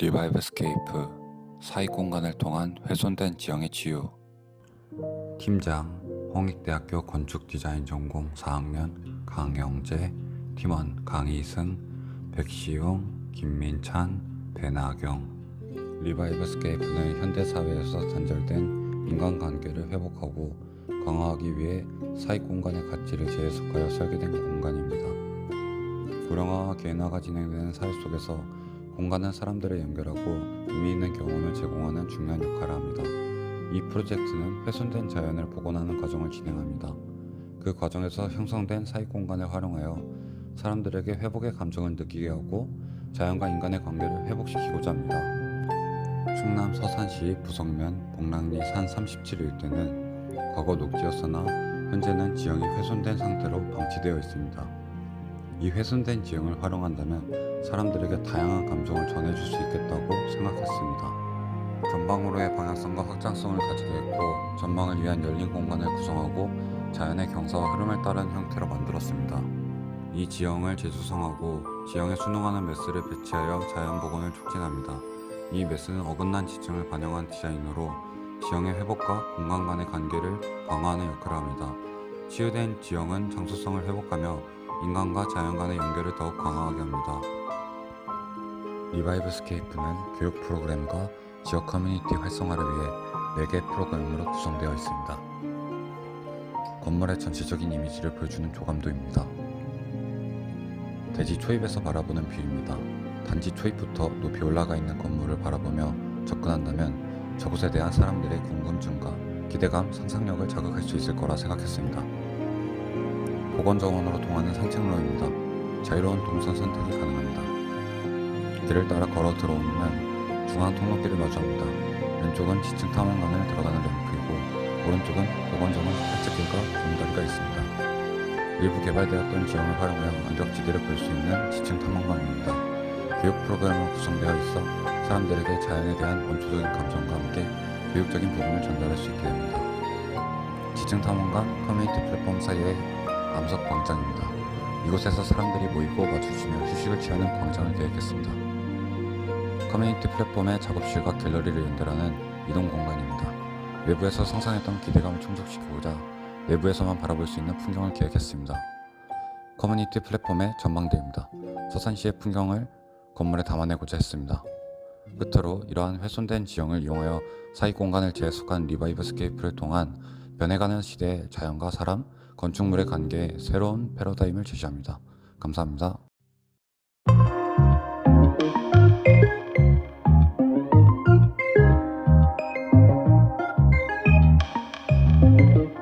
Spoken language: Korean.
리바이브 스케이프 사이 공간을 통한 훼손된 지형의 치유 팀장 홍익대학교 건축디자인 전공 4학년 강영재 팀원 강희승 백시용 김민찬 배나경 리바이브 스케이프는 현대사회에서 단절된 인간관계를 회복하고 강화하기 위해 사이 공간의 가치를 재해석하여 설계된 공간입니다. 불행화와 개인화가 진행되는 사회 속에서 공간은 사람들을 연결하고 의미 있는 경험을 제공하는 중요한 역할을 합니다. 이 프로젝트는 훼손된 자연을 복원하는 과정을 진행합니다. 그 과정에서 형성된 사이 공간을 활용하여 사람들에게 회복의 감정을 느끼게 하고 자연과 인간의 관계를 회복시키고자 합니다. 충남 서산시 부성면 복랑리 산 37 일대는 과거 녹지였으나 현재는 지형이 훼손된 상태로 방치되어 있습니다. 이 훼손된 지형을 활용한다면 사람들에게 다양한 감정을 전해줄 수 있겠다고 생각했습니다. 전방으로의 방향성과 확장성을 가지게 했고 전망을 위한 열린 공간을 구성하고 자연의 경사와 흐름을 따른 형태로 만들었습니다. 이 지형을 재조성하고 지형에 순응하는 메스를 배치하여 자연 복원을 촉진합니다. 이 메스는 어긋난 지층을 반영한 디자인으로 지형의 회복과 공간 간의 관계를 강화하는 역할을 합니다. 치유된 지형은 장소성을 회복하며 인간과 자연 간의 연결을 더욱 강화하게 합니다. 리바이브 스케이프는 교육 프로그램과 지역 커뮤니티 활성화를 위해 4개 프로그램으로 구성되어 있습니다. 건물의 전체적인 이미지를 보여주는 조감도입니다. 대지 초입에서 바라보는 뷰입니다. 단지 초입부터 높이 올라가 있는 건물을 바라보며 접근한다면 저곳에 대한 사람들의 궁금증과 기대감, 상상력을 자극할 수 있을 거라 생각했습니다. 보건 정원으로 통하는 산책로입니다. 자유로운 동선 선택이 가능합니다. 길을 따라 걸어 들어오면 중앙 통로길을 마주합니다. 왼쪽은 지층 탐험관을 들어가는 램프이고 오른쪽은 보건 정원 산책길과 공다리가 있습니다. 일부 개발되었던 지형을 활용하여 완벽지대를 볼 수 있는 지층 탐험관입니다. 교육 프로그램으로 구성되어 있어 사람들에게 자연에 대한 원초적인 감정과 함께 교육적인 부분을 전달할 수 있게 됩니다. 지층 탐험관 커뮤니티 플랫폼 사이의 암석 광장입니다. 이곳에서 사람들이 모이고 마주치며 휴식을 취하는 광장을 계획했습니다. 커뮤니티 플랫폼의 작업실과 갤러리를 연결하는 이동 공간입니다. 외부에서 상상했던 기대감을 충족시키고자 내부에서만 바라볼 수 있는 풍경을 기획했습니다. 커뮤니티 플랫폼의 전망대입니다. 서산시의 풍경을 건물에 담아내고자 했습니다. 끝으로 이러한 훼손된 지형을 이용하여 사이 공간을 재해석한 리바이브 스케이프를 통한 변해가는 시대의 자연과 사람, 건축물의 관계에 새로운 패러다임을 제시합니다. 감사합니다. thank